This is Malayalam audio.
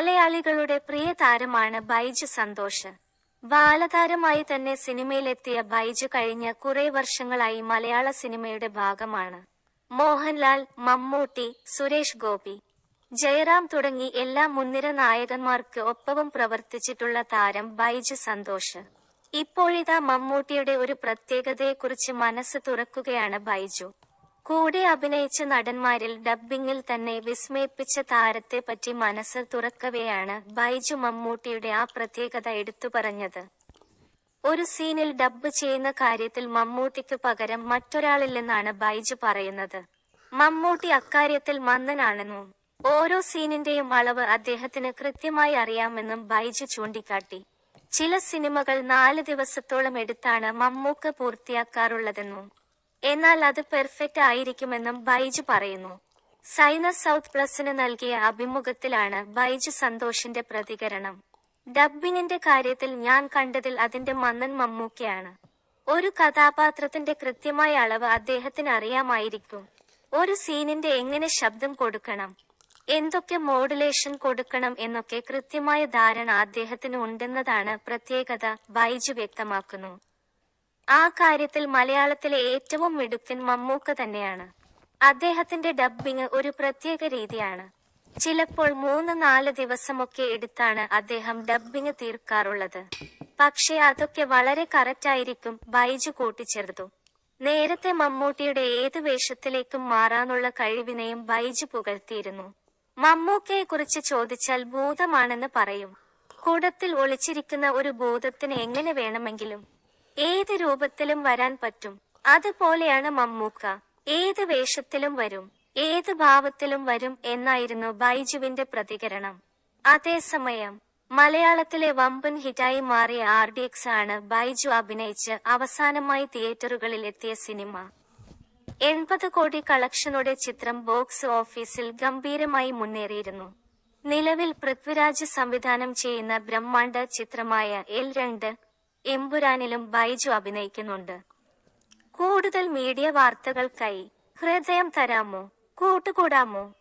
മലയാളികളുടെ പ്രിയ താരമാണ് ബൈജു സന്തോഷ് ബാലതാരമായി തന്നെ സിനിമയിലെത്തിയ ബൈജു കഴിഞ്ഞ കുറെ വർഷങ്ങളായി മലയാള സിനിമയുടെ ഭാഗമാണ്. മോഹൻലാൽ മമ്മൂട്ടി സുരേഷ് ഗോപി. ജയറാം തുടങ്ങി എല്ലാ മുൻനിര നായകന്മാർക്ക് ഒപ്പവും പ്രവർത്തിച്ചിട്ടുള്ള താരം ബൈജു സന്തോഷ് ഇപ്പോഴിതാ മമ്മൂട്ടിയുടെ ഒരു പ്രത്യേകതയെക്കുറിച്ച് മനസ്സ് തുറക്കുകയാണ് ബൈജു. കൂടെ അഭിനയിച്ച നടന്മാരിൽ ഡബ്ബിങ്ങിൽ തന്നെ വിസ്മയിപ്പിച്ച താരത്തെ പറ്റി മനസ്സ് തുറക്കവെയാണ് ബൈജു മമ്മൂട്ടിയുടെ ആ പ്രത്യേകത എടുത്തു പറഞ്ഞത്. ഒരു സീനിൽ ഡബ്ബ് ചെയ്യുന്ന കാര്യത്തിൽ മമ്മൂട്ടിക്ക് പകരം മറ്റൊരാളില്ലെന്നാണ് ബൈജു പറയുന്നത്. മമ്മൂട്ടി അക്കാര്യത്തിൽ മന്ദനാണെന്നും ഓരോ സീനിന്റെയും അളവ് അദ്ദേഹത്തിന് കൃത്യമായി അറിയാമെന്നും ബൈജു ചൂണ്ടിക്കാട്ടി. ചില സിനിമകൾ നാല് ദിവസത്തോളം എടുത്താണ് മമ്മൂക്ക പൂർത്തിയാക്കാറുള്ളതെന്നും എന്നാൽ അത് പെർഫെക്റ്റ് ആയിരിക്കുമെന്നും ബൈജു പറയുന്നു. സൈന സൗത്ത് പ്ലസിന് നൽകിയ അഭിമുഖത്തിലാണ് ബൈജു സന്തോഷിന്റെ പ്രതികരണം. ഡബ്ബിനിന്റെ കാര്യത്തിൽ ഞാൻ കണ്ടതിൽ അതിന്റെ മന്നൻ മമ്മൂക്കയാണ്. ഒരു കഥാപാത്രത്തിന്റെ കൃത്യമായ അളവ് അദ്ദേഹത്തിന് അറിയാമായിരിക്കും. ഒരു സീനിന്റെ എങ്ങനെ ശബ്ദം കൊടുക്കണം? എന്തൊക്കെ മോഡുലേഷൻ കൊടുക്കണം എന്നൊക്കെ കൃത്യമായ ധാരണ അദ്ദേഹത്തിന് ഉണ്ടെന്നതാണ് പ്രത്യേകത ബൈജു വ്യക്തമാക്കുന്നു. ആ കാര്യത്തിൽ മലയാളത്തിലെ ഏറ്റവും മിടുക്കൻ മമ്മൂക്ക തന്നെയാണ്. അദ്ദേഹത്തിന്റെ ഡബ്ബിംഗ് ഒരു പ്രത്യേക രീതിയാണ്. ചിലപ്പോൾ മൂന്ന് നാല് ദിവസമൊക്കെ എടുത്താണ് അദ്ദേഹം ഡബ്ബിംഗ് തീർക്കാറുള്ളത്. പക്ഷേ അതൊക്കെ വളരെ കറക്റ്റ് ആയിരിക്കും ബൈജു കൂട്ടിച്ചേർത്തു. നേരത്തെ മമ്മൂട്ടിയുടെ ഏത് വേഷത്തിലേക്കും മാറാനുള്ള കഴിവിനെയും ബൈജു പുകഴ്ത്തിയിരുന്നു. മമ്മൂക്കയെ കുറിച്ച് ചോദിച്ചാൽ ഭൂതമാണെന്ന് പറയും. കൂടത്തിൽ ഒളിച്ചിരിക്കുന്ന ഒരു ഭൂതത്തിന് എങ്ങനെ വേണമെങ്കിലും. ഏത് രൂപത്തിലും വരാൻ പറ്റും. അതുപോലെയാണ് മമ്മൂക്ക. ഏത് വേഷത്തിലും വരും ഏത് ഭാവത്തിലും വരും എന്നായിരുന്നു ബൈജുവിന്റെ പ്രതികരണം. അതേസമയം മലയാളത്തിലെ വമ്പൻ ഹിറ്റായി മാറിയ ആർ ഡി എക്സ് ആണ് ബൈജു അഭിനയിച്ച് അവസാനമായി തിയേറ്ററുകളിൽ എത്തിയ സിനിമ. എൺപത് കോടി കളക്ഷനോടെ ചിത്രം ബോക്സ് ഓഫീസിൽ ഗംഭീരമായി മുന്നേറിയിരുന്നു. നിലവിൽ പൃഥ്വിരാജ് സംവിധാനം ചെയ്യുന്ന ബ്രഹ്മാണ്ഡ ചിത്രമായ എൽ രണ്ട് എമ്പുരാനിലും ബൈജു അഭിനയിക്കുന്നുണ്ട്. കൂടുതൽ മീഡിയ വാർത്തകൾക്കായി ഹൃദയം തരാമോ? കൂട്ടുകൂടാമോ?